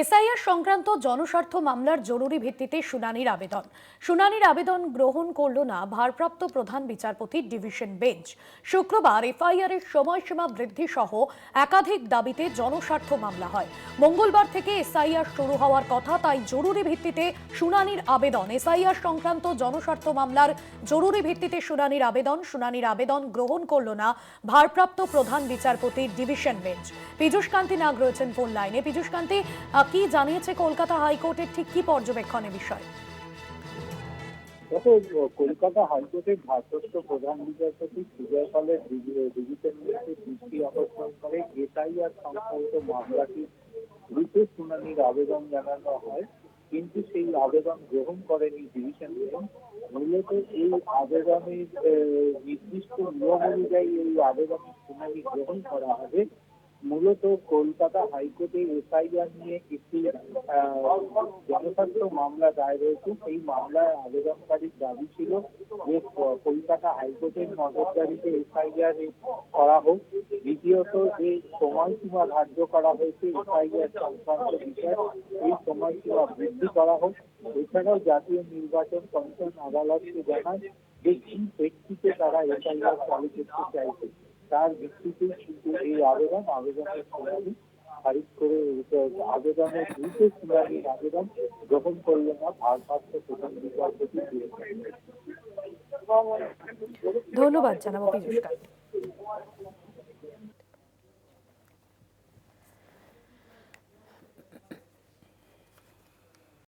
SIR সংক্রান্ত জনস্বার্থ মামলার জরুরি ভিত্তিতে শুনানির আবেদন। শুনানির আবেদন গ্রহণ করল না ভারপ্রাপ্ত প্রধান বিচারপতির ডিভিশন বেঞ্চ। শুক্রবার এফআইআর এর সময়সীমা বৃদ্ধি সহ একাধিক দাবিতে জনস্বার্থ মামলা হয়। মঙ্গলবার থেকে এসআইআর শুরু হওয়ার কথা, তাই জরুরি ভিত্তিতে শুনানির আবেদন। এসআইআর সংক্রান্ত জনস্বার্থ মামলার জরুরি ভিত্তিতে শুনানির আবেদন। শুনানির আবেদন গ্রহণ করল না ভারপ্রাপ্ত প্রধান বিচারপতির ডিভিশন বেঞ্চ। পীযূষ কান্তি নাগ রয়েছেন ফোন লাইনে। পীযূষ কান্তি কি জানিয়েছে কলকাতা হাইকোর্টের ঠিক কি পর্যবেক্ষণ বিষয়ে? দেখো, কলকাতা হাইকোর্টের ভারপ্রাপ্ত প্রধান বিচারপতি সুজয় পালের বেঞ্চে দৃষ্টি আকর্ষণ করে এসআইআর সংক্রান্ত মামলাটি দ্রুত শুনানির আবেদন জানানো হয়। কিন্তু সেই আবেদন গ্রহণ করেনি ডিভিশন বেঞ্চ মূলত এই আবেদনের নির্দিষ্ট নিয়ম অনুযায়ী এই আবেদনের শুনানি গ্রহণ করা হবে। মূলত কলকাতা হাইকোর্টে এসআইআর নিয়ে একটি জনস্বার্থ মামলা দায়ের হয়েছে। সেই মামলায় আবেদনকারীর দাবি ছিল যে, কলকাতা হাইকোর্টের নজরদারিতে এসআইআর করা হোক। দ্বিতীয়ত, যে সময়সীমা ধার্য করা হয়েছে এসআইআর সংক্রান্ত বিষয় এই সময়সীমা বৃদ্ধি করা হোক। এছাড়াও জাতীয় নির্বাচন কমিশন আদালতকে জানায় যে কি প্রেক্ষিতে তারা এসআইআর চালু করতে চাইছে। তার ভিত্তিতে কিন্তু এই আবেদন, আবেদনের শুনানি খারিজ করে আবেদনের দ্রুত শুনানির আবেদন গ্রহণ করল না ভারপ্রাপ্ত প্রধান বিচারপতি ধন্যবাদ জানাব পীযূষ